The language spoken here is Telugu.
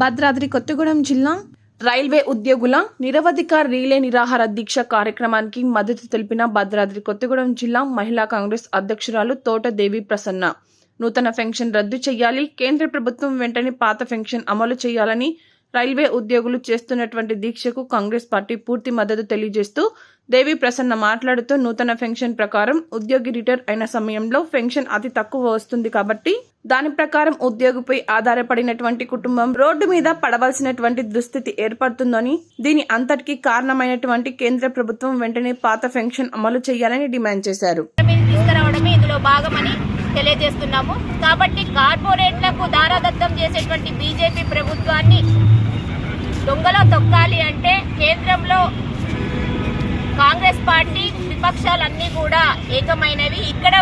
భద్రాద్రి కొత్తగూడెం జిల్లా రైల్వే ఉద్యోగుల నిరవధిక రీలే నిరాహార దీక్ష కార్యక్రమానికి మద్దతు తెలిపిన భద్రాద్రి కొత్తగూడెం జిల్లా మహిళా కాంగ్రెస్ అధ్యక్షురాలు తోట దేవి ప్రసన్న. నూతన పెన్షన్ రద్దు చేయాలి. కేంద్ర ప్రభుత్వం వెంటనే పాత పెన్షన్ అమలు చేయాలని రైల్వే ఉద్యోగులు చేస్తున్నటువంటి దీక్షకు కాంగ్రెస్ పార్టీ పూర్తి మద్దతు తెలియజేస్తూ దేవి ప్రసన్న మాట్లాడుతూ నూతన పెన్షన్ ప్రకారం ఉద్యోగి రిటైర్ అయిన సమయంలో పెన్షన్ అతి తక్కువ వస్తుంది కాబట్టి దాని ప్రకారం ఉద్యోగిపై ఆధారపడినటువంటి కుటుంబం రోడ్డు మీద పడవలసినటువంటి దుస్థితి ఏర్పడుతుందని దీని అంతటికి కారణమైనటువంటి కేంద్ర ప్రభుత్వం వెంటనే పాత పెన్షన్ అమలు చేయాలని డిమాండ్ చేశారు. తీసుకురావడమే ఇందులో భాగమని తెలియజేస్తున్నాము. కాబట్టి కార్పొరేట్లకు దారాదత్తం చేసేటువంటి బీజేపీ ప్రభుత్వాన్ని దొంగలో తొక్కాలి అంటే కేంద్రంలో కాంగ్రెస్ పార్టీ విపక్షాలన్నీ కూడా ఏకమైనవి. ఇక్కడ